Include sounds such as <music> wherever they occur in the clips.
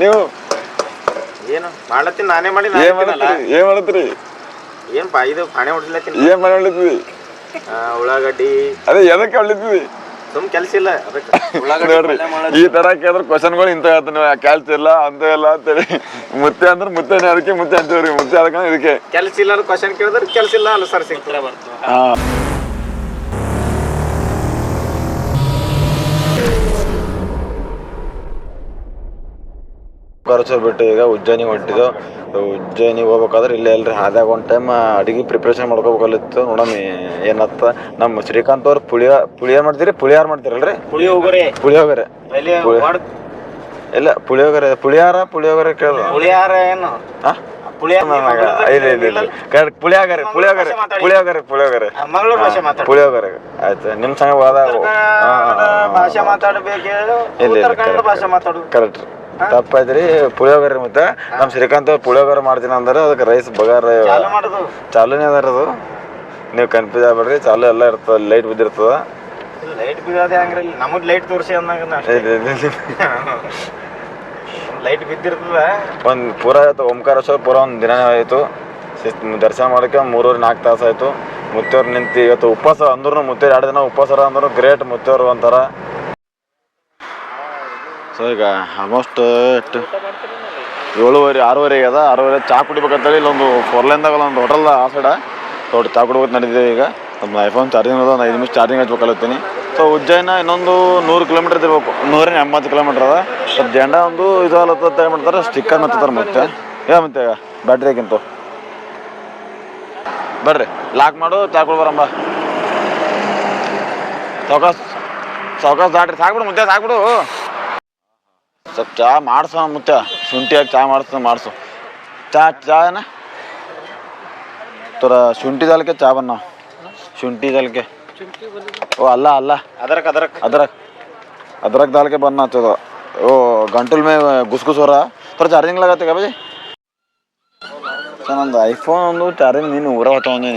ನೀವು? ಏನು? ಮಾಡ್ಲತ್ತೀನಿ ನಾನೇ ಮಾಡಿ ಏನ್ ಮಾಡತ್ತೀರಿ ಏನ್ ಮಾಡತ್ತೀರಿ ಏನ್ ಪಾ ಇದು ಪಾಣೆ ಹೊಡ್ಸ್ಲತ್ತೀನಿ. ಏನ್ ಮಾಡ್ಲಿದ್ವಿ ಉಳ್ಳಾಗಡ್ಡಿ. ಅದೇ ಎದಕ್ಕೆ ಹೊಡ್ಲಿದ್ವಿ ಸುಮ್ ಕೆಲ್ಸ ಇಲ್ಲ ಅದಕ್ಕೆ. ನೋಡ್ರಿ ಈ ತರ ಕೇಳಿದ್ರೆ ಕ್ವಶನ್ಗಳು ಇಂತ ಹೇಳ್ತಾನೆ ಕ್ಯಾಲ್ಸ್ ಇಲ್ಲ ಅಂತ ಇಲ್ಲ ಅಂತೇಳಿ ಮುತ್ತೆ ಅಂದ್ರೆ ಮುತ್ತೆ ಅದಕ್ಕೆ ಮುತ್ತೆ ಅಂತೀವ್ರಿ ಮುತ್ತೆ ಅದಕ್ಕೆ ಇದಕ್ಕೆ. ಕೆಲ್ಸ ಇಲ್ಲ ಕ್ವಶನ್ ಕೇಳಿದ್ರೆ ಕೆಲ್ಸ ಇಲ್ಲ ಅಲ್ಲ ಸರ್ ಸಿಗ್ತಾರೆ ಹಾ. ಖರ್ಚು ಬಿಟ್ಟು ಈಗ ಉಜ್ಜಯಿನಿ ಹೊಂಟಿದ್ದು. ಉಜ್ಜಯಿನಿ ಹೋಗ್ಬೇಕಾದ್ರೆ ಇಲ್ಲೇ ಅಲ್ರಿ ಹಾದ್ಯಾಗ ಒಂದು ಟೈಮ್ ಅಡಿಗೆ ಪ್ರಿಪ್ರೇಷನ್ ಮಾಡ್ಕೋಬೇಕಲ್ಲಿತ್ತು. ನೋಡಮ್ಮಿ ಏನತ್ತ? ನಮ್ಮ ಶ್ರೀಕಾಂತ್ ಅವ್ರು ಪುಳಿಯ ಪುಳಿಯೋರ್ ಮಾಡ್ತೀರಿ? ಪುಳಿಯಾರ್ ಮಾಡ್ತೀರಲ್ರಿ? ಪುಳಿಯೋಗರೆ. ಅಲ್ಲಿ ಪುಳಿ- ಮಾಡ್- ಇಲ್ಲ ಪುಳಿಯೋಗರೆ ಪುಳಿಯಾರ ಪುಳಿಯೋಗರೆ ಕೇಳಿದ್ರು ಪುಳಿಯಾರ ಏನು? ಕರೆಕ್ಟ್ ಪುಳಿಯೋಗರೆ ಪುಳಿಯೋಗರೆ ಪುಳಿಯೋಗರೆ ಪುಳಿಯೋಗರೆ. ಪುಳಿಯೋಗರೆ. ಆಯ್ತು ನಿಮ್ ಸಂಗ ಹೋದಾಗ ಭಾಷೆ ಮಾತಾಡಬೇಕು ಇಲ್ಲ, ಉತ್ತರ ಇಲ್ಲ, ಕನ್ನಡ correct. ರೀ ಪುಳಿಯೋಗರೆ ಮತ್ತೆ. ನಮ್ಮ ಶ್ರೀಕಾಂತ್ ಪುಳಿಯೋಗರೆ ಮಾಡ್ತೀನಿ ಅಂದ್ರೆ ಅದಕ್ಕೆ ರೈಸ್ ಬಗಾರ ಚಾಲು ಅದ ಚಾಲೂನೇ ಅದಾರ ಅದು. ನೀವು ಕನ್ಫ್ಯೂಸ್ ಆಗ್ಬೇಡ್ರಿ ಚಾಲು ಎಲ್ಲ ಇರ್ತದ ಲೈಟ್ ಬಿದ್ದಿರ್ತದ. ಲೈಟ್ ಹಂಗ್ರಿ ನಮಗ್ ಲೈಟ್ ತೋರಿಸಿ ಅಂದಾಗ ಲೈಟ್ ಬಿದ್ದಿರ್ತದ. ಒಂದು ಪೂರ ಆಯ್ತು ಓಂಕಾರೇಶ್ವರ ಪೂರ ಒಂದು ದಿನ ಆಯಿತು. ದರ್ಶನ ಮಾಡೋಕ್ಕೆ ಮೂರೂರು ನಾಲ್ಕು ತಾಸು ಆಯಿತು. ಮುತ್ತೇವ್ರು ನಿಂತು ಇವತ್ತು ಉಪವಾಸ ಅಂದ್ರೂ ಮುತ್ತೇವ್ರು ಎರಡು ದಿನ ಉಪವಾಸ ಅಂದ್ರೂ ಗ್ರೇಟ್ ಮುತ್ತೇವ್ರು ಅಂತಾರ. ಸೊ ಈಗ ಆಲ್ಮೋಸ್ಟ್ ಎಷ್ಟು ಏಳುವರೆ, ಆರೂವರೆ ಅದ ಆರೂವರೆ ಚಾ ಕುಡಿಬೇಕಂತೇಳಿ ಇಲ್ಲೊಂದು ಫೋರ್ಲೈನ್ದಾಗ ಒಂದು ಹೋಟೆಲ್ ಆ ಸೈಡ ದೊಡ್ಡ ಚಾ ಕುಡಿಬೇಕು ನಡೀತಿದೆ ಈಗ. ನಮ್ಮ ಐಫೋನ್ ಚಾರ್ಜಿಂಗ್ ಅದ, ಒಂದು ಐದು ನಿಮಿಷ ಚಾರ್ಜಿಂಗ್ ಹಚ್ಬೇಕಲ್ಲತ್ತೀನಿ ಸೊ ಉಜ್ಜಯನ ಇನ್ನೊಂದು ನೂರು ಕಿಲೋಮೀಟರ್ ಇರಬೇಕು. ನೂರ ಎಂಬತ್ತು ಕಿಲೋಮೀಟರ್ ಅದ. ಸೊ ಜೆಂಡ ಒಂದು ಇದು ಅಲ್ಲತ್ತ ಏನು ಮಾಡ್ತಾರೆ ಸ್ಟಿಕ್ಕರ್ ಹತ್ತಾರೆ ಮತ್ತೆ. ಏ, ಮತ್ತೆ ಬ್ಯಾಟ್ರಿ ಹಾಕಿಂತು ಬರ್ರಿ ಲಾಕ್ ಮಾಡು, ಚಾ ಕುಡ್ಬಾರಂಬ ಸಾವ್ಕಾಸ್ ಸಾವ್ಕಾಸ್ ದಾಟ್ರಿ, ಸಾಕ್ಬಿಡು, ಮುದ್ದೆ ಸಾಕ್ಬಿಡು. ಸ್ವಲ್ಪ ಚಾ ಮಾಡ್ಸೋ ಮುತ್ತ ಶುಂಠಿಯಾಗಿ ಚಾ ಮಾಡಿಸ್ತಾನೆ ಮಾಡಿಸು. ಚಾ ಚಾ ಏನ? ತೋರ ಶುಂಠಿ ದಲ್ಕೆ ಚಾ ಬನ್ನ. ಶುಂಠಿ ದಲ್ಕೆ ಓ ಅಲ್ಲ ಅಲ್ಲ. ಅದರಕ್ ಅದರಕ್. ಅದರಕ್. ಅದರಕ್ ದಾಲ್ಕೆ ಬನ್ನ ಹಚ್ಚದ ಓ ಗಂಟಲ್ ಮೇ ಗುಸ್ ಗುಸ್ ಹೊರ? ತೋರ ಚಾರ್ಜಿಂಗ್ ಲಗತ್ತೆ ಕಾ ಸರ್ ನಂದು ಐಫೋನ್ ಒಂದು ಚಾರ್ಜಿಂಗ್ ನೀನು ಊರ ಹೊತ್ತೀನಿ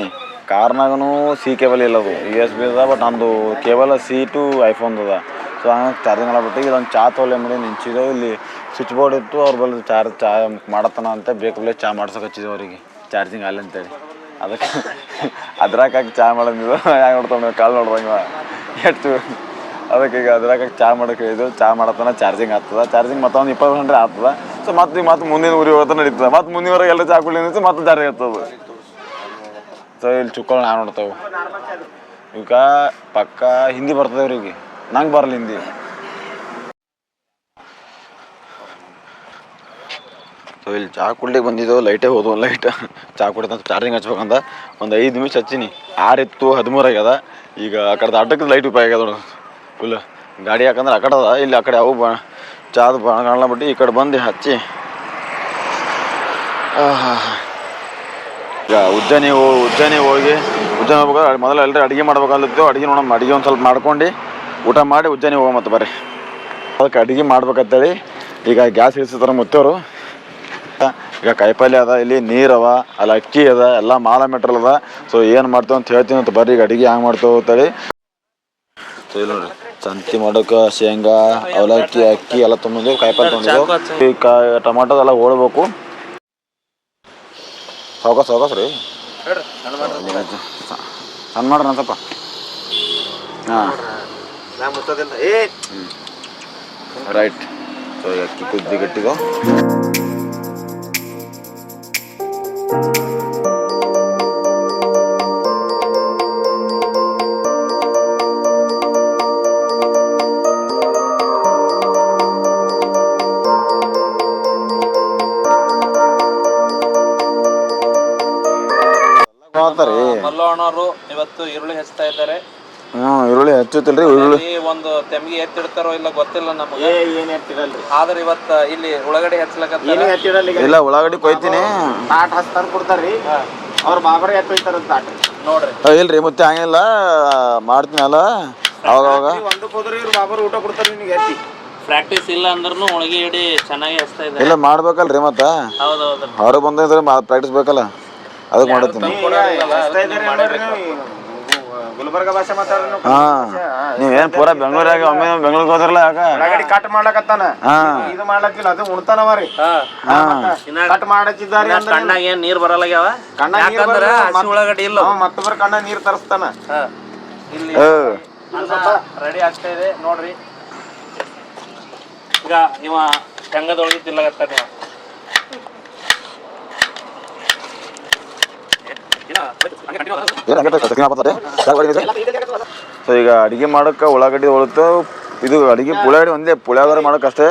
ಕಾರ್ನಾಗೂ ಸಿ ಕೇಬಲ್ ಇಲ್ಲ ಅದು ಯು ಎಸ್ ಬಿ ಅದ ಬಟ್ ನಂದು ಕೇಬಲ್ ಸಿ ಟು ಐಫೋನ್ ಅದ. ಸೊ ಹಂಗಾಗಿ ಚಾರ್ಜಿಂಗ್ ಎಲ್ಲ ಬಿಟ್ಟು ಇದೊಂದು ಚಾ ತೋಲೆ ಮಾಡಿ ನಿಂಚಿದೆ ಇಲ್ಲಿ ಸ್ವಿಚ್ ಬೋರ್ಡ್ ಇತ್ತು ಅವ್ರ ಬಳಿ ಚಾರ್ಜ್ ಚಾ ಮಾಡತನ ಅಂತ ಬೇಕಲ್ಲೇ ಚಾ ಮಾಡ್ಸೋಕೆ ಹಚ್ಚಿದೆ ಅವರಿಗೆ. ಚಾರ್ಜಿಂಗ್ ಆಗಲಿ ಅಂತೇಳಿ. ಅದಕ್ಕೆ <laughs> ಅದ್ರಾಗ ಹಾಕಿ ಚಾ ಮಾಡೋದು ಹೆಂಗೆ <laughs> ನೋಡ್ತಾವೆ ಕಾಲು ನೋಡ್ದಂಗೆ ಎಷ್ಟು ಅದಕ್ಕೆ ಈಗ ಅದ್ರಾಗ ಚಾ ಮಾಡೋಕೆ ಇದು ಚಾ ಮಾಡತ್ತನ ಚಾರ್ಜಿಂಗ್ ಆಗ್ತದ. ಚಾರ್ಜಿಂಗ್ ಮತ್ತೆ ಒಂದು ಇಪ್ಪತ್ತು ಗಂಟೆ ಆಗ್ತದ. ಸೊ ಮತ್ತೆ ಈಗ ಮತ್ತೆ ಮುಂದಿನ ಊರಿಗೆ ಹೋಗ್ತಾ ನಡೀತದೆ. ಮತ್ತೆ ಮುಂದಿನವರೆಗೆ ಎಲ್ಲ ಚಾ ಕುಡಿ ನಿಂತು ಮತ್ತೆ ಚಾರ್ಜಿಂಗ್ ಆಗ್ತದೆ. ಸೊ ಇಲ್ಲಿ ಚುಕ್ಕಳು ನಾ ನೋಡ್ತಾವೆ. ಈಗ ಪಕ್ಕ ಹಿಂದಿ ಬರ್ತದೆ ಅವ್ರಿಗೆ. ನಂಗೆ ಬರಲಿ ಹಿಂದಿ. ಸೊ ಇಲ್ಲಿ ಚಾ ಕುಡ್ಲಿಕ್ಕೆ ಬಂದಿದ್ದು, ಲೈಟೇ ಹೋದವು ಲೈಟ್. ಚಾ ಕುಡಿದಂತ ಚಾರ್ಜಿಂಗ್ ಹಚ್ಬೇಕಂತ ಒಂದು ಐದು ನಿಮಿಷ ಹಚ್ಚಿನಿ. ಆರಿತ್ತು, ಹದಿಮೂರು ಆಗ್ಯದ. ಈಗ ಆ ಕಡೆ ಅಡ್ಡಕ್ಕೆ ಲೈಟ್ ಉಪಾಯ ಆಗ್ಯದ ನೋಡು. ಫುಲ್ ಗಾಡಿ ಯಾಕಂದ್ರೆ ಆ ಕಡೆ ಅದ, ಇಲ್ಲಿ ಆ ಕಡೆ ಅವು ಬಾ ಚಾದ ಬಣ ಕಾಣ್ಲಾಬಿಟ್ಟು ಈ ಕಡೆ ಬಂದು ಹಚ್ಚಿ. ಈಗ ಉಜ್ಜನಿ ಹೋ ಉಜ್ಜನಿ ಹೋಗಿ ಉಜ್ಜನಿ ಹೋಗ್ಬೇಕಾದ್ರೆ ಮೊದಲು ಎಲ್ಲರೂ ಅಡುಗೆ ಮಾಡ್ಬೇಕಲ್ಲತ್ತೇವೆ ಅಡುಗೆ ನೋಡಮ್ಮ ಅಡುಗೆ ಒಂದು ಸ್ವಲ್ಪ ಮಾಡ್ಕೊಂಡು. ಊಟ ಮಾಡಿ ಉಜ್ಜನಿ ಹೋಗೋ ಮತ್ತೆ ಬರ್ರಿ. ಅದಕ್ಕೆ ಅಡುಗೆ ಮಾಡ್ಬೇಕಂತೇಳಿ ಈಗ ಗ್ಯಾಸ್ ಇಳಿಸ್ತಾರೆ ಮುತ್ತೋರು. ಈಗ ಕಾಯಿಪಲ್ಯ ಅದ ಇಲ್ಲಿ ನೀರು ಅವ ಅಲ್ಲಿ ಅಕ್ಕಿ ಅದ ಎಲ್ಲ ಮಾಲ ಮೆಟ್ರಲ್ ಅದ. ಸೊ ಏನು ಮಾಡ್ತೇವೆ ಅಂತ ಹೇಳ್ತೀನಿ ಅಂತ ಬರ್ರಿ ಈಗ ಅಡುಗೆ ಹ್ಯಾಂಗೆ ಮಾಡ್ತೇವೆ ಅಂತೇಳಿ. ಸೊ ಇಲ್ಲಿ ನೋಡ್ರಿ ಸಂತಿ ಮಾಡೋಕೆ ಶೇಂಗಾ ಅವಲಕ್ಕಿ ಅಕ್ಕಿ ಎಲ್ಲ ತೊಗೊಂಡು ಕಾಯಿಪಲ್ಯ ತೊಗೊಂಡಿದ್ದೆವು ಈ ಕಾ ಟೊಮಾಟೋದೆಲ್ಲ ಹೋಳ್ಬೇಕು. ಸಾವ್ಕಾಸ್ ಸಾವ್ಕಾಸ್ ರೀ. ಸಣ್ಣ ಮಾಡ್ರಿ ಸ್ವಲ್ಪ ಹಾಂ. ನಾ ಮುಚ್ಚೋದಿಲ್ಲ ಏ! ರೈಟ್ ಅಕ್ಕಿ ಕುದ್ದಿ ಗಟ್ಟಿಗೋ. ಮಲ್ಲವಣ್ಣವರು ಇವತ್ತು ಈರುಳ್ಳಿ ಹೆಚ್ಚುತ್ತಾ ಇದ್ದಾರೆ. ಹ್ಞೂ ಈರುಳ್ಳಿ ಹಚ್ಚುತ್ತಿಲ್ರಿ ಈರುಳ್ಳಿ. ಒಂದು ತೆಮ್ಗೆ ಎತ್ತಿಡ್ತಾರೋ ಇಲ್ಲ ಗೊತ್ತಿಲ್ಲ ನಮಗೆ. ಏ ಏನ್ ಎತ್ತಿರಲ್ರಿ ಆದ್ರೆ ಇವತ್ತು ಇಲ್ಲಿ ಉಳ್ಳಗಡೆ ಹೆಚ್ಚಲಕತ್ತಾರ. ಏನು ಎತ್ತಿರಲ್ಲ ಈಗ? ಇಲ್ಲ ಉಳ್ಳಾಗಡ್ಡಿ ಕೊಯ್ತೀನಿ. ತಾಟ್ ಹಸ್ತಾರ ಕೊಡ್ತಾರ್ರಿ. ಅವ್ರ ಬಾಬರ ಎತ್ತೊಯ್ತಾರ ತಾಟ್. ನೋಡ್ರಿ. ಏ, ಇಲ್ರಿ ಮತ್ತೆ ಹಂಗಿಲ್ಲ. ಮಾಡ್ತೀನಿ ಅಲ್ಲ. ಅವಾಗ ಅವಾಗ. ಒಂದಕ್ಕೆ ಹೋದ್ರೆ ಇವ್ರು ಬಾಬರ್ ಊಟ ಕೊಡ್ತಾರ ನಿನಗೆ ಎತ್ತಿ. ಪ್ರಾಕ್ಟೀಸ್ ಇಲ್ಲ ಅಂದ್ರೂ ಚೆನ್ನಾಗಿ ಹಚ್ತಾ ಇದ್ದಾರೆ. ಇಲ್ಲ ಮಾಡ್ಬೇಕಲ್ರಿ ಮತ್ತೆ. ಹೌದೌದು. ಹೊರಗೆ ಬಂದಿದ್ರೆ ಪ್ರಾಕ್ಟೀಸ್ ಬೇಕಲ್ಲ. ಅದಕ್ಕೆ ಮಾಡತ್ತೀನಿ ಗುಲ್ಬರ್ಗ ಭಾಷೆ ಮಾತಾಡ್ರಿ ನೀವು. ಹಾ ನೀವೇನ್ ಪೂರಾ ಬೆಂಗಳೂರಾಗ ಒಮ್ಮೆ ಬೆಂಗಳೂರಿಗೆ ಹೋದ್ರಲ್ಲ ಯಾಕ ಉಳ್ಳಾಗಡ್ಡಿ ಕಟ್ ಮಾಡ್ಲಕತ್ತಾನ? ಹಾ. ಇದು ಮಾಡ್ಲಕ್ಕಿಲ್ಲ ಅದು ಉಣ್ತಾನವ ರೀ ಹಾ. ಕಟ್ ಮಾಡಚ್ಚಿದ್ದಾರೆ ಅಂದ್ರೆ ಕಣ್ಣಾಗ ಏನ್ ನೀರ್ ಬರಲ್ಲಾಗ್ಯಾವ? ಕಣ್ಣ ಯಾಕಂದ್ರ ಹಸಿ ಉಳ್ಳಾಗಡ್ಡಿ ಇಲ್ಲ. ಅವ ಮತ್ತೊಬ್ಬರ ಕಣ್ಣ ನೀರ್ ತರಿಸ್ತಾನ. ಇಲ್ಲಿ ರೆಡಿ ಆಗ್ತಾ ಇದೆ ನೋಡ್ರಿ. ಈಗ ಇವ ಶೇಂಗಾದೊಳಗೆ ತಿಲ್ಲಗತ್ತಾನ ಇವ. ಏನ್ ಹಂಗೆ ಚಟ್ನಿ ಹಾಕ್ತಾರೆ? ಯಾಕ್ ಹೊಡಿತಿದೆ? ಸೊ ಈಗ ಅಡಿಗೆ ಮಾಡೋಕ್ಕೆ ಉಳ್ಳಾಗಡ್ಡಿ ಹೊಳತು. ಇದು ಅಡಿಗೆ ಪುಳಿಯೋಗರೆ ಒಂದೇ, ಪುಳಿಯೋಗರೆ ಮಾಡೋಕ್ಕಷ್ಟೇ.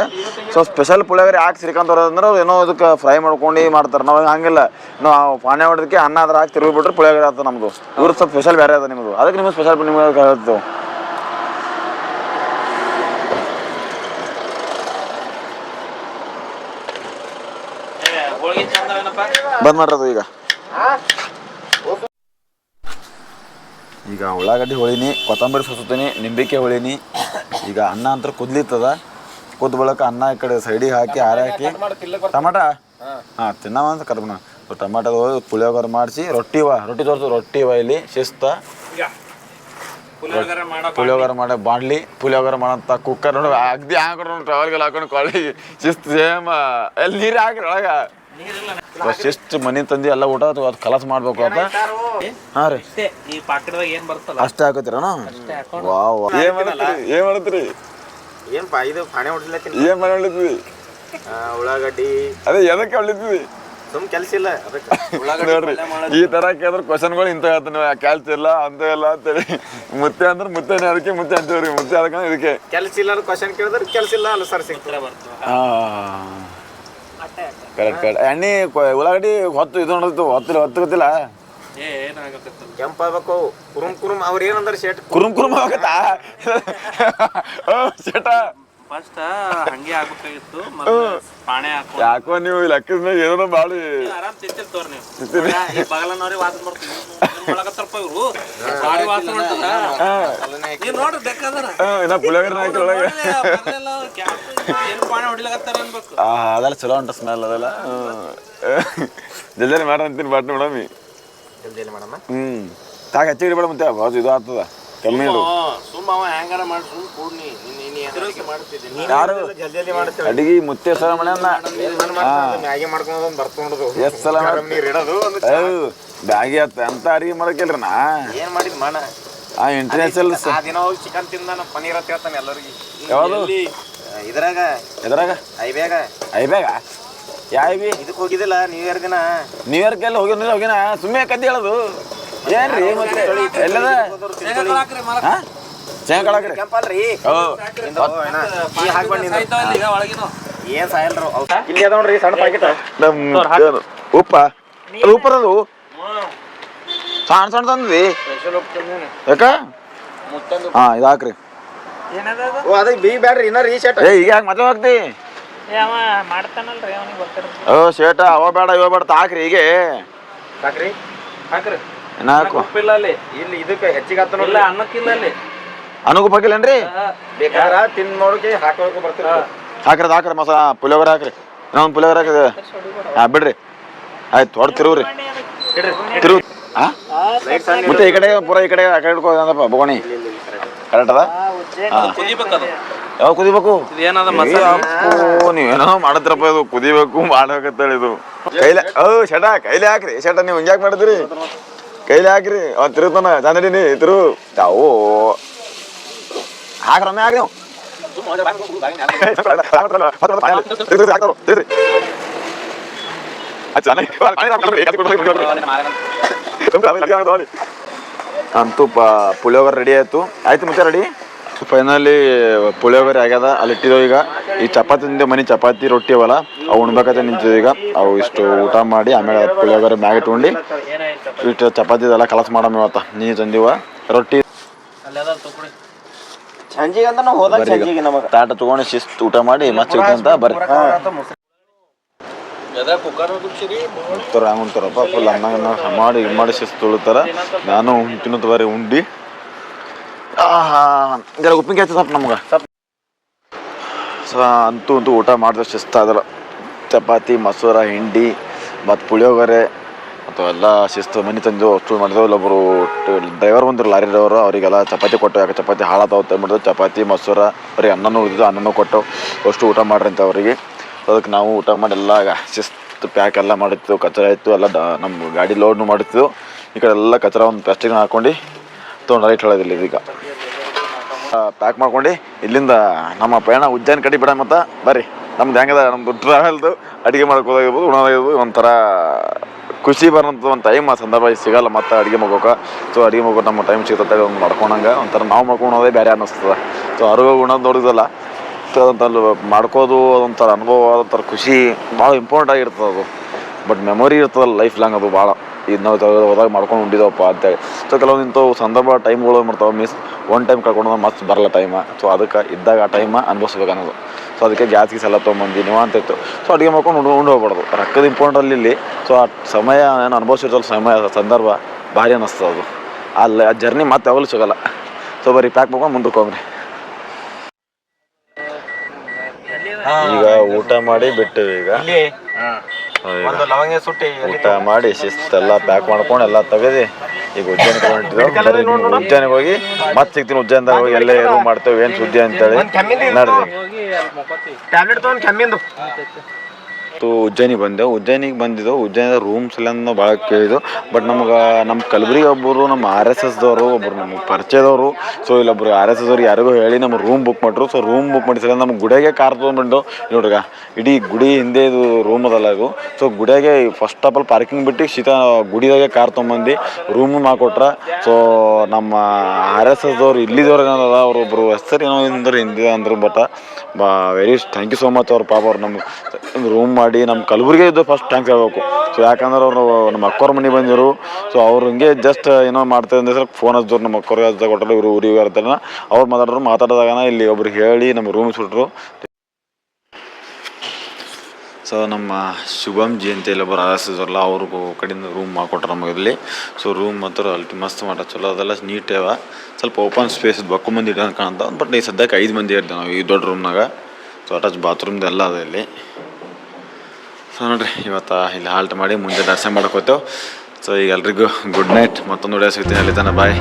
ಸೊ ಸ್ಪೆಷಲ್ ಪುಳಿಯೋಗರೆ ಯಾಕೆ ಶ್ರೀಕಾಂತ್ ಅವ್ರು ಅಂದ್ರೆ ಏನೋ ಇದಕ್ಕೆ ಫ್ರೈ ಮಾಡ್ಕೊಂಡು ಮಾಡ್ತಾರೆ. ನಾವು ಹಂಗಿಲ್ಲ. ನಾವು ಪಾನೆ ಹೊಡೋದಕ್ಕೆ ಅನ್ನ ಅದ್ರ ಹಾಕಿ ತಿರುಗಿ ಬಿಟ್ರೆ ಪುಳಿಯೋಗರೆ ಆಗ್ತದೆ ನಮ್ಮದು ಇವ್ರು ಸ್ವಲ್ಪ ಸ್ಪೆಷಲ್ ಬೇರೆ ಅದ ನಿಮ್ಮದು ಅದಕ್ಕೆ ನಿಮ್ಗೆ ಸ್ಪೆಷಲ್ ನಿಮ್ಗೆ ಹೇಳ್ತು. ಬಂದ್ ಮಾಡ್ರದು ಈಗ. ಈಗ ಉಳ್ಳಾಗಡ್ಡಿ ಹೊಳಿನಿ ಕೊತ್ತಂಬರಿ ಸೊಸುತ್ತೀನಿ ನಿಂಬಿಕೆ ಹೊಳಿನಿ. ಈಗ ಅನ್ನ ಅಂತ ಕುದ್ಲಿತ್ತದ. ಕುದ್ ಬಳಕ ಅನ್ನ ಈ ಕಡೆ ಸೈಡಿಗೆ ಹಾಕಿ ಆರಾಕಿ ಹಾಕಿ. ಟಮಾಟ ಹಾಂ. ತಿನ್ನವ ಅಂತ ಕರ್ಬಣ ಟಮಾಟದ ಪುಳಿಯೋಗರ ಮಾಡಿಸಿ ರೊಟ್ಟಿವ ರೊಟ್ಟಿ ತೋರಿಸು ರೊಟ್ಟಿವ ಇಲ್ಲಿ ಶಿಸ್ತ. ಪುಳಿಯೋಗರ ಮಾಡೋ ಬಾಡ್ಲಿ ಪುಳಿಯೋಗರೆ ಮಾಡೋಂಥ ಕುಕ್ಕರ್ ನೋಡಿ ಅಗ್ದಿ ಹಾಕೊಂಡು ಟ್ರಾವೆಲ್ಗೆಲ್ಲ ಹಾಕೊಂಡು ಕೊಳ್ಳಿ ಶಿಸ್ತು ಸೇಮ್ ಎಲ್ಲಿ ನೀರು ಹಾಕ್ರಿ ಒಳಗೆ. ನೀರಿಲ್ಲ ಮನಿ ಮನೆ ತಂದು ಎಲ್ಲ ಊಟ ಅದು ಅದು ಮಾಡಬೇಕು ಮಾಡ್ಬೇಕು ಅಂತ? ಹಾ ರೀ. ಅಷ್ಟೇ ಈ ಪಾಕೆಟ್ದಾಗ ಏನ್ ಬರ್ತಲ್ಲ? ಅಷ್ಟೇ ಹಾಕೊಂಡು ವಾವ್ ಏನ್ ಮಾಡತ್ತೀರಿ ಏನ್ ಮಾಡತ್ತೀರಿ ಏನ್ಪಾ ಇದು ಪಾಣೆ ಹೊಡ್ಲತ್ತೀನಿ ಏನ್ ಮಾಡಲಿದ್ವಿ ಉಳ್ಳಾಗಡ್ಡಿ. ಅದೇ ಎದಕ್ಕೆ ಹೊಳಿದ್ವಿ ಸುಮ್ ಕೆಲ್ಸ ಇಲ್ಲ ಅದಕ್ಕೆ. ನೋಡ್ರಿ ಈ ತರ ಕೇಳಿದ್ರೆ ಕ್ವಶನ್ಗಳು ಇಂತ ಹೇಳ್ತಾನೆ ಕೆಲ್ಸ ಇಲ್ಲ ಅಂತ ಇಲ್ಲ ಅಂತೇಳಿ. ಮುತ್ತೆ ಅಂದ್ರೆ ಮುತ್ತೆ ಅದಕ್ಕೆ ಮುತ್ತೆ ಅಂತೀವ್ರಿ. ಮುತ್ತೆ ಅದಕ್ಕೆ ಇದಕ್ಕೆ. ಕೆಲ್ಸ ಇಲ್ಲ ಕ್ವಶನ್ ಕೇಳಿದ್ರೆ ಕೆಲ್ಸ ಇಲ್ಲ ಅಲ್ಲ ಸರ್ ಸಿಗ್ತಾರೆ ಬರ್ತದೆ ಕರೆಕ್ಟ್ ಕರೆಕ್ಟ್. ಎಣ್ಣೆ ಕೊ- ಉಳ್ಳಾಗಡ್ಡಿ ಹೊತ್ತು ಇದು ನೋಡಿತ್ತು ಹೊತ್ತಿಲ್ಲ ಹೊತ್ತು ಗೊತ್ತಿಲ್ಲ ಏನಾಗತ್ತಲ್ಲ ಕೆಂಪಾಗಬೇಕು ಕುರುಮ್ ಕುರುಮ್ ಅವ್ರ ಏನಂದ್ರೆ ಶೇಟ್ ಕುರುಮ್ ಕುರುಮ್ ಆಗತ್ತಾ? <laughs> ಓ ಶೇಟ ಫಸ್ಟ್ ಹಂಗೆ ಆಗ್ಬೇಕಾಗಿತ್ತು. ಮತ್ತೆ ಪಾಣೆ ಹಾಕೊಂಡು ಯಾಕೋ ನೀವು ಲೆಕ್ಕದ ಮೇಲೆ ಏನೋ ಬಾಳಿ ಆರಾಮ್ ತಿಂತಿರ್ತವ್ರ ನೀವು. ಈ ಬಗಲನವ್ರಿಗೆ ವಾಸನೆ ಬರ್ತೀವಿ ಒಳಗತ್ತಾರಪ್ಪ ಇವ್ರು. ಬಾಡಿ ವಾಸನೆ ಮಾಡ್ತದ ನೀವ್ ನೋಡ್ರಿ ಬೇಕಾದ್ರ. ಇನ್ನ ಪುಳಿಯೋಗರೆ ಹಾಕಿ ಒಳಗೆ ಏನು ಪಾಣೆ ಹೊಡಿಲಕತ್ತಾರ ಅನ್ಬೇಕು. ಅದೆಲ್ಲ ಚಲೋ ಉಂಟು ಸ್ಮೆಲ್ ಅದೆಲ್ಲ. ಜಲ್ದಿ ಮಾಡಿ ಅಂತೀನಿ ಬಾಟ್ ಮೇಡಮ್ ಜಲ್ದಿ ಮೇಡಮ್ ಹ್ಮ್. ತಾಗ ಹಚ್ಚಿಡಿ ಬೇಡ ಮತ್ತೆ ಬಾಜು ಇದು ಆಗ್ತದ. ಇಡು ಸುಮ್ಮ ಅವ ಹೆಂಗಾರ ಮಾಡಿ ಸುಮ್ ಕೂಡ್ನಿ. ನೀನ್ ಯಾರು? ಅಡಿಗೆ ಮುತ್ತೆ ಸಲ ಮ್ಯಾಗಿ ಮಾಡ್ಕೊಂಡು ಬರ್ತೊಂಡದು ಎಷ್ಟ್ ಸಲ ಮಾಡ್- ನೀರ್ ಇಡೋದು ಬ್ಯಾಗಿ ಆತ ಅಂತ ಅಡಿಗೆ ಮಾಡಕ್ಕಿಲ್ರಿ ನಾ? ಏನು ಮಾಡಿದ್ ಮಾಡ? ಆ ಇಂಟರ್ನ್ಯಾಷನಲ್ ಆ ದಿನ ಹೋಗಿ ಚಿಕನ್ ತಿಂದ ಪನೀರ್ ಅಂತ ಹೇಳ್ತಾನೆ ಎಲ್ಲರಿಗೆ. ಯಾವುದು? ಇದ್ರಾಗ. ಎದ್ರಾಗ? ಐಬ್ಯಾಗ ಐಬ್ಯಾಗ ಯಾ ಐಬಿ ಇದಕ್ಕೆ ಹೋಗಿದ್ದಿಲ್ಲ ನ್ಯೂ ಇಯರ್ ದಿನ ನ್ಯೂ ಇಯರ್ಗೆಲ್ಲ ಹೋಗಿನ ಹೋಗಿನ? ಸುಮ್ಮನೆ ಕದ್ದಿ ಹೇಳೋದು. ಏನ್ರಿ? ಮತ್ತೆ ಎಲ್ಲದ ಶೇಂಗಾ ಕಳಕ್ರಿ. ಕೆಂಪಲ್ರಿ. ಓ ಈ ಹಾಕ್ಬಂಡಿ ಈಗ ಒಳಗಿನ. ಏನ್ ಸಾಯಲ್ರು? ಇಲ್ಲಿ ಅದ ನೋಡ್ರಿ ಸಣ್ಣ ಪ್ಯಾಕೆಟ್ ನಮ್? ಉಪ್ಪ? ಅದು ಸಣ್ಣ ಸಣ್ಣ ತಂದ್ರಿ ಯಾಕ? ಹಾ ಇದು ಹಾಕ್ರಿ. ಓ ಅದಕ್ಕೆ ಬಿ ಬ್ಯಾಡ್ರಿ ಇನ್ನ ರೀ ಶೇಟ್ ಏ ಈಗ ಯಾಕೆ ಮತ್ತೆ ಹಾಕ್ತಿ? ಓ ಶೇಟ ಅವ ಬೇಡ ಇವ ಬೇಡ ಹಾಕ್ರಿ ಹೀಗೆ. ಹಾಕ್ರಿ ಹಾಕ್ರಿ. ಹಾಕು ಉಪ್ಪಿಲ್ಲ ಅಲ್ಲಿ ಇಲ್ಲಿ ಇದಕ್ಕೆ ಹೆಚ್ಚಿಗೆ ಹತ್ತ ಇಲ್ಲ ಅನ್ನಕ್ಕಿಲ್ಲ ಅಲ್ಲಿ ಅನುಗೂ ಹಾಕಿಲ್ಲೇನ್ರಿ ಬೇಕಾದ್ರ ತಿಂದ್ ನೋಡಕ್ಕೆ ಹಾಕೋಕೆ ಬರ್ತೀರಿ ಹಾಕ್ರಿ ಹಾಕ್ರಿ ಮಸ ಪುಳಿಯೋಗರೆ ಹಾಕ್ರಿ. ಇನ್ನೊಂದು ಪುಳಿಯೋಗರೆ ಹಾಕಿದೆ ಹಾ ಬಿಡ್ರಿ. ಆಯ್ತು ಹೊಡ್ ತಿರುವ್ರಿ. ತಿರು ಹಾ ಮತ್ತೆ ಈ ಕಡೆ ಪೂರ ಈ ಕಡೆ ಆ ಕಡೆ ಹಿಡ್ಕೋ ಅಂದಪ್ಪ ಬಗೋಣಿ ಕರೆಕ್ಟ್. ಅದ? ಯಾವ ಕುದಿಬೇಕು? ಇದು ಏನದ ಏ ಮಸಾಲೆ? ನೀವೇನೋ ಮಾಡತ್ರಪ್ಪ ಇದು ಕುದಿಬೇಕು ಮಾಡ್ಬೇಕಂತೇಳಿ ಇದು. ಕೈಲೆ ಓ ಶಟ ಕೈಲೇ ಹಾಕ್ರಿ. ಶಟ ನೀವು ಹಿಂಗ್ಯಾಕ್ ಮಾಡಿದ್ರಿ? ಕೈಲಿ ಹಾಕ್ರಿ. ಅವ್ ತಿರುತ್ತಾನ ಚಂದಡಿನಿ ತಿರು. ತಾವು. ಹಾಕ್ರಮ್ಮೆ ಹಾಕ್ರಿ ಅಂತೂ <laughs> ಪಾ ಪುಳಿಯೋಗರೆ ರೆಡಿ ಆಯ್ತು. ಆಯ್ತು ಮತ್ತೆ ರೆಡಿ ಫೈನಲಿ ಪುಳಿಯೋಗರೆ ಆಗ್ಯದ. ಅಲ್ಲಿ ಇಟ್ಟಿದ್ದೇವೆ ಈಗ. ಈ ಚಪಾತಿ ತಿಂದೆ ಮನೆ ಚಪಾತಿ ರೊಟ್ಟಿ ಅವಲ್ಲ ಅವು ಉಣ್ಬೇಕಂತ ನಿಂತಿದ್ವಿ ಈಗ. ಅವು ಇಷ್ಟು ಊಟ ಮಾಡಿ ಆಮೇಲೆ ಪುಳಿಯೋಗರೆ ಮ್ಯಾಗ ಇಟ್ಕೊಂಡು ಇಷ್ಟು ಚಪಾತಿ ಇದೆಲ್ಲ ಕಲಸ್ ಮಾಡಮ್ಮ ಇವತ್ತ. ನೀ ತಂದಿವ ರೊಟ್ಟಿ. ತಾಟ ತಗೊಂಡು ಶಿಸ್ತು ಊಟ ಮಾಡಿ ಮತ್ತೆ ಅಂತ ಬರ್ರಿ. ಉಣ್ತಾರಪ್ಪ ಫುಲ್ ಅನ್ನ ಮಾಡಿ ಇದು ಮಾಡಿ ಶಿಸ್ತು ತುಳಿತಾರ. ನಾನು ತಿನ್ನುತ್ತ ಬರೀ ಉಂಡಿ. ಜರ ಉಪ್ಪಿನಕಾಯಿ ಹಚ್ಚು ಸ್ವಲ್ಪ ನಮ್ಗೆ? ಸೊ ಅಂತೂ ಅಂತೂ ಊಟ ಮಾಡಿದ್ರೆ ಶಿಸ್ತಾದಲ್ಲ ಚಪಾತಿ ಮಸೂರ ಹಿಂಡಿ ಮತ್ತು ಪುಳಿಯೋಗರೆ ಮತ್ತು ಎಲ್ಲ ಶಿಸ್ತು. ಮನೆ ತಂದು ಅಷ್ಟು ಮಾಡಿದೆವು. ಇಲ್ಲೊಬ್ಬರು ಡ್ರೈವರ್ ಬಂದರು ಲಾರಿ ಡ್ರೈವರು ಅವರಿಗೆಲ್ಲ ಚಪಾತಿ ಕೊಟ್ಟು ಯಾಕೆ ಚಪಾತಿ ಅಂತ ಮಾಡಿದ್ರು ಚಪಾತಿ ಮೊಸರು ಬರೀ ಅನ್ನನೂ ಉಳಿದಿದ್ದು ಅನ್ನನೂ ಕೊಟ್ಟು ಅಷ್ಟು ಊಟ ಮಾಡ್ರಿ ಅಂತ ಅವರಿಗೆ. ಅದಕ್ಕೆ ನಾವು ಊಟ ಮಾಡಿ ಎಲ್ಲ ಶಿಸ್ತು ಪ್ಯಾಕ್ ಎಲ್ಲ ಮಾಡಿತ್ತು ಕಚರ ಇತ್ತು. ಎಲ್ಲ ನಮ್ಮ ಗಾಡಿ ಲೋಡ್ನು ಮಾಡಿತ್ತು. ಈ ಕಡೆ ಎಲ್ಲ ಕಚರ ಒಂದು ಪ್ಲಾಸ್ಟಿಕ್ನ ಹಾಕೊಂಡು ತೊಗೊಂಡು ರೈಟ್ ಹೇಳೋದಿಲ್ಲ ಇದೀಗ. ಪ್ಯಾಕ್ ಮಾಡ್ಕೊಂಡು, ಇಲ್ಲಿಂದ ನಮ್ಮ ಪಯಣ ಉಜ್ಜಾನ್ ಕಡೆ ಬಿಡ ಮತ್ತ, ಬರ್ರಿ. ನಮ್ದು ಹೆಂಗದ, ನಮ್ದು ಟ್ರಾವೆಲ್ದು ಅಡುಗೆ ಮಾಡ್ಕೋದಾಗಿರ್ಬೋದು ಉಣೋದಾಗಿರ್ಬೋದು ಒಂಥರ ಖುಷಿ ಬರೋಂಥ ಒಂದು ಟೈಮ್ ಆ ಸಂದರ್ಭ ಸಿಗಲ್ಲ ಮತ್ತೆ ಅಡುಗೆ ಮಾಡ್ಕೋಕೆ ಸೊ ಅಡುಗೆ ಮಾಡ್ಕೊ ನಮ್ಮ ಟೈಮ್ ಸಿಗುತ್ತೆ ಒಂದು ಮಾಡ್ಕೊಂಡಂಗೆ, ಒಂಥರ ನಾವು ಮಾಡ್ಕೊಳೋದೇ ಬೇರೆ ಅನ್ನಿಸ್ತದೆ. ಸೊ ಅರುಗ ಉಣೋದು ನೋಡಿದಲ್ಲ. ಸೊ ಅದಂತಲ್ಲಿ ಮಾಡ್ಕೋದು ಅದೊಂಥರ ಅನುಭವ ಅದೊಂಥರ ಖುಷಿ, ಭಾಳ ಇಂಪಾರ್ಟೆಂಟ್ ಆಗಿರ್ತದೆ ಅದು. ಬಟ್ ಮೆಮೊರಿ ಇರ್ತದಲ್ಲ ಲೈಫ್ ಲಾಂಗ್ ಅದು ಭಾಳ. ಇದು ನಾವು ತೆಗ್ದು ಹೋದಾಗ ಮಾಡ್ಕೊಂಡು ಉಂಡಿದವಪ್ಪ ಅಂತೇಳಿ. ಸೊ ಕೆಲವೊಂದು ಇಂಥವು ಸಂದರ್ಭ ಟೈಮ್ಗಳು ಏನು ಮಾಡ್ತಾವೆ ಮಿಸ್ ಒನ್ ಟೈಮ್ ಕಳ್ಕೊಂಡು ಮತ್ತೆ ಬರಲ್ಲ ಟೈಮ ಸೊ ಅದಕ್ಕೆ ಇದ್ದಾಗ ಆ ಟೈಮ ಅನುಭವಿಸ್ಬೇಕು ಅನ್ನೋದು ಸೊ ಅದಕ್ಕೆ ಗ್ಯಾಸ್ ಗೀಸ್ ಎಲ್ಲ ತೊಗೊಂಬಂದು ನೀವು ಅಂತ ಇತ್ತು ಸೊ ಅಡುಗೆ ಮಾಡ್ಕೊಂಡು ಉಂಡು ಉಂಡು ಹೋಗ್ಬಾರ್ದು. ರೊಕ್ಕದ ಇಂಪಾರ್ಟೆಂಟ್ ಅಲ್ಲಿ ಇಲ್ಲಿ. ಸೊ ಆ ಸಮಯ ಏನು ಅನುಭವಿಸಿರ್ತಲ್ಲ ಸಮಯ ಸಂದರ್ಭ ಭಾರಿ ಅನ್ನಿಸ್ತದೆ ಅದು. ಅಲ್ಲಿ ಆ ಜರ್ನಿ ಮತ್ತೆ ಯಾವಾಗಲೂ ಸಿಗೋಲ್ಲ. ಸೊ ಬರೀ ಪ್ಯಾಕ್ ಮಾಡ್ಕೊಂಡು ಮುಂದಕ್ಕೆ ಹೋಗ್ರಿ. ಈಗ ಊಟ ಮಾಡಿ ಬಿಟ್ಟಿವಿ ಈಗ. ಒಂದು ಲವಂಗ ಸುಟ್ಟಿ ಊಟ ಮಾಡಿ ಶಿಸ್ತೆಲ್ಲ ಪ್ಯಾಕ್ ಮಾಡ್ಕೊಂಡು ಎಲ್ಲ ತೆಗೆದು ಈಗ ಉಜ್ಜಾನಿಗೆ ಹೊಂಟಿದ್ದೆವು ಉಜ್ಜಾನಿಗೆ ಹೋಗಿ ಮತ್ತೆ ಸಿಗ್ತೀನಿ ಉಜ್ಜಾನದಾಗ ಹೋಗಿ ಎಲ್ಲೇ ರೂಮ್ ಮಾಡ್ತೇವೆ ಏನು ಸುದ್ದಿ ಅಂತೇಳಿ ನಡ್ರಿ. ಟ್ಯಾಬ್ಲೆಟ್ ತೊಗೊಂಡು ಕೆಮ್ಮಿಂದು. ಮತ್ತು ಉಜ್ಜಯಿನಿಗೆ ಬಂದೆ. ಉಜ್ಜಯಿನಿಗೆ ಬಂದಿದ್ದೆವು ಉಜ್ಜಯಿನಿ ರೂಮ್ಸ್ ಎಲ್ಲ ನಾವು ಭಾಳ ಕೇಳಿದ್ದು. ಬಟ್ ನಮ್ಗೆ ನಮ್ಮ ಕಲಬುರಗಿ ಒಬ್ಬರು ನಮ್ಮ ಆರ್ ಎಸ್ ಎಸ್ದವರು ಒಬ್ಬರು ನಮಗೆ ಪರಿಚಯದವರು. ಸೊ ಇಲ್ಲೊಬ್ರು ಆರ್ ಎಸ್ ಎಸ್ದವ್ರು ಯಾರಿಗೂ ಹೇಳಿ ನಮ್ಮ ರೂಮ್ ಬುಕ್ ಮಾಡ್ರು. ಸೊ ರೂಮ್ ಬುಕ್ ಮಾಡಿಸಿಲ್ಲ ನಮ್ಮ ಗುಡಿಯಾಗೆ ಕಾರ್ ತೊಗೊಂಡ್ಬಿಟ್ಟು ನೋಡ್ರಿಗ, ಇಡೀ ಗುಡಿ ಹಿಂದೆ ಇದು ರೂಮ್ ಅದಲ್ಲ ಅದು ಸೊ ಗುಡಿಯಾಗೆ ಫಸ್ಟ್ ಆಫ್ ಆಲ್ ಪಾರ್ಕಿಂಗ್ ಬಿಟ್ಟು ಶೀತ ಗುಡಿದಾಗೆ ಕಾರ್ ತೊಗೊಂಬಂದು ರೂಮ್ ಮಾಡಿಕೊಟ್ರ. ಸೊ ನಮ್ಮ ಆರ್ ಎಸ್ ಎಸ್ದವ್ರು ಇಲ್ಲಿದವ್ರು ಏನಲ್ಲ ಅವ್ರು ಒಬ್ಬರು ಹೆಸರು ಏನೋ ಅಂದ್ರೆ ಹಿಂದೆ ಅಂದ್ರು ಬಟ್ ಬಾ very thank you so much ಅವ್ರ ಪಾಪ ಅವ್ರು ನಮ್ಮ ರೂಮ್ ಮಾಡಿ. ನಮ್ಮ ಕಲಬುರಗಿ ಇದ್ದು ಫಸ್ಟ್ ಟ್ಯಾಂಕ್ ಹೇಳ್ಬೇಕು. ಸೊ ಯಾಕಂದ್ರೆ ಅವರು ನಮ್ಮ ಅಕ್ಕವ್ರ ಮನೆ ಬಂದಿರು. ಸೊ ಅವ್ರು ಹಿಂಗೆ ಜಸ್ಟ್ ಏನೋ ಮಾಡ್ತಾರೆ ಅಂದ್ರೆ ಫೋನ್ ಹಚ್ಚಿದ್ರು. ನಮ್ಮ ಅಕ್ಕವ್ರಿಗೆ ಹಚ್ಚ ಕೊಟ್ಟರು ಇವರು ಊರಿಗೆ ಇರ್ತಾರೆ ಅವ್ರು ಮಾತಾಡಿದ್ರು. ಮಾತಾಡಿದಾಗ ಇಲ್ಲಿ ಒಬ್ರು ಹೇಳಿ ನಮ್ಮ ರೂಮ್ ಸುಟ್ರು. ಸೊ ನಮ್ಮ ಶುಭಮ್ ಜಿ ಅಂತ ಇಲ್ಲಿ ಒಬ್ಬರು ಆರಿಸಿದ್ರಲ್ಲ ಅವ್ರ ಕಡೆಯಿಂದ ರೂಮ್ ಮಾಡಿಕೊಟ್ರು ನಮಗೆ ಇಲ್ಲಿ ಸೊ ರೂಮ್ ಮಾತ್ರ ಅಲ್ಲಿ ಮಸ್ತ್ ಮಾಡ ಚಲೋ, ಅದೆಲ್ಲ ನೀಟ್ ಸ್ವಲ್ಪ ಓಪನ್ ಸ್ಪೇಸ್ ಬಕ್ಕು ಮಂದಿ ಇಡೋಣ ಕಾಣ್ತಾವ. ಬಟ್ ಈ ಸದ್ಯಕ್ಕೆ ಐದು ಮಂದಿ ಇರ್ತೇವೆ ನಾವು ಈ ದೊಡ್ಡ ರೂಮ್ನಾಗ ಸೊ ಅಟ್ಯಾಚ್ ಬಾತ್ರೂಮ್ದು ಎಲ್ಲ ಅದ ಇಲ್ಲಿ. ಸೊ ನೋಡ್ರಿ. ಇವತ್ತು ಇಲ್ಲಿ ಹಾಲ್ಟ್ ಮಾಡಿ ಮುಂದೆ ದರ್ಶನ ಮಾಡ್ಕೋತೇವೆ ಸೊ ಈಗ ಎಲ್ರಿಗೂ ಗುಡ್ ನೈಟ್ ಮತ್ತೊಂದು ವಿಡಿಯೋ ಸಿಗ್ತೀನಿ. ಅಲ್ಲಿ ಬಾಯ್